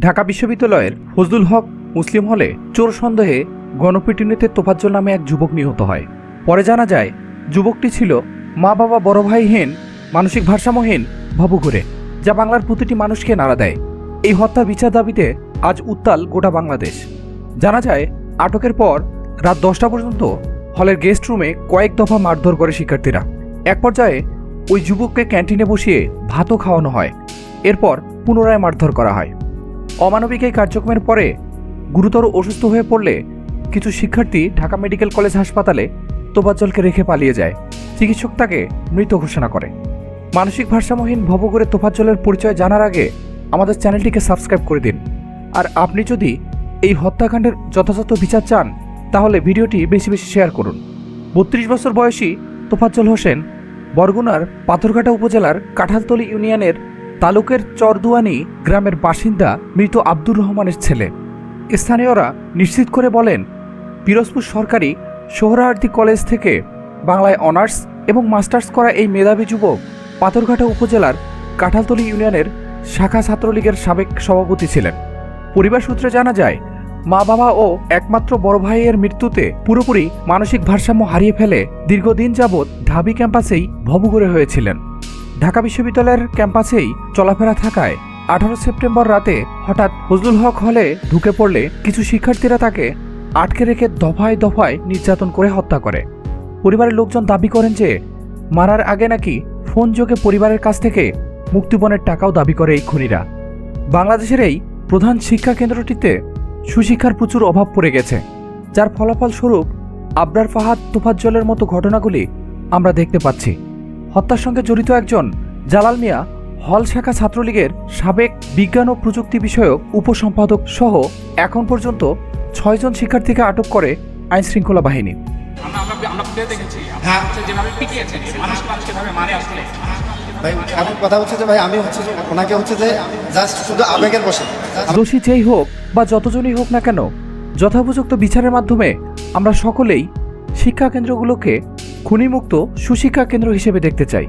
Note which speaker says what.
Speaker 1: ঢাকা বিশ্ববিদ্যালয়ের ফজলুল হক মুসলিম হলে চোর সন্দেহে গণপিটুনিতে তোফাজ্জল নামে এক যুবক নিহত হয়। পরে জানা যায়, যুবকটি ছিল মা বাবা বড় ভাইহীন মানসিক ভারসাম্যহীন ভবঘুরে যা বাংলার প্রতিটি মানুষকে নাড়া দেয়। এই হত্যা বিচার দাবিতে আজ উত্তাল গোটা বাংলাদেশ। জানা যায়, আটকের পর রাত দশটা পর্যন্ত হলের গেস্ট রুমে কয়েক দফা মারধর করে শিক্ষার্থীরা। এক পর্যায়ে ওই যুবককে ক্যান্টিনে বসিয়ে ভাতও খাওয়ানো হয়। এরপর পুনরায় মারধর করা হয়। অমানবিক এই কার্যক্রমের পরে গুরুতর অসুস্থ হয়ে পড়লে কিছু শিক্ষার্থী ঢাকা মেডিকেল কলেজ হাসপাতালে তোফাজ্জলকে রেখে পালিয়ে যায়। চিকিৎসক তাকে মৃত ঘোষণা করে। মানসিক ভারসাম্যহীন ভবঘুরে তোফাজ্জলের পরিচয় জানার আগে আমাদের চ্যানেলটিকে সাবস্ক্রাইব করে দিন। আর আপনি যদি এই হত্যাকাণ্ডের যথাযথ বিচার চান, তাহলে ভিডিওটি বেশি বেশি শেয়ার করুন। বত্রিশ বছর বয়সী তোফাজ্জল হোসেন বরগুনার পাথরঘাটা উপজেলার কাঁঠালতলি ইউনিয়নের তালুকের চরদুয়ানি গ্রামের বাসিন্দা মৃত আব্দুর রহমানের ছেলে। স্থানীয়রা নিশ্চিত করে বলেন, পিরোজপুর সরকারি সোহরাওয়ার্দী কলেজ থেকে বাংলায় অনার্স এবং মাস্টার্স করা এই মেধাবী যুবক পাথরঘাটা উপজেলার কাঁঠালতলি ইউনিয়নের শাখা ছাত্রলীগের সাবেক সভাপতি ছিলেন। পরিবার সূত্রে জানা যায়, মা বাবা ও একমাত্র বড় ভাইয়ের মৃত্যুতে পুরোপুরি মানসিক ভারসাম্য হারিয়ে ফেলে দীর্ঘদিন যাবৎ ঢাবি ক্যাম্পাসেই ভবঘুরে হয়েছিলেন। ঢাকা বিশ্ববিদ্যালয়ের ক্যাম্পাসেই চলাফেরা থাকায় আঠারো সেপ্টেম্বর রাতে হঠাৎ ফজলুল হক হলে ঢুকে পড়লে কিছু শিক্ষার্থীরা তাকে আটকে রেখে দফায় দফায় নির্যাতন করে হত্যা করে। পরিবারের লোকজন দাবি করেন যে, মারার আগে নাকি ফোন যোগে পরিবারের কাছ থেকে মুক্তিপণের টাকাও দাবি করে এই খুনিরা। বাংলাদেশের এই প্রধান শিক্ষা কেন্দ্রটিতে সুশিক্ষার প্রচুর অভাব পড়ে গেছে, যার ফলাফল স্বরূপ আবরার ফাহাদ তোফাজ্জলের মতো ঘটনাগুলি আমরা দেখতে পাচ্ছি। হত্যার সঙ্গে জড়িত একজন জালাল মিয়া হল শাখা ছাত্রলীগের সাবেক বিজ্ঞান ও প্রযুক্তি বিষয়ক উপসম্পাদক সহ এখন পর্যন্ত ছয়জন শিক্ষার্থীকে আটক করে
Speaker 2: আইন শৃঙ্খলা বাহিনী
Speaker 3: হ্যাঁ। এখন কথা হচ্ছে যে ভাই আমি হচ্ছে যে ওনাকে হচ্ছে যে জাস্ট শুধু আবেগের বসে
Speaker 1: দোষী যেই হোক বা যতজনই হোক না কেন যথোপযুক্ত বিচারের মাধ্যমে আমরা সকলেই শিক্ষা কেন্দ্রগুলোকে খুনিমুক্ত সুশিক্ষা কেন্দ্র হিসেবে দেখতে চাই।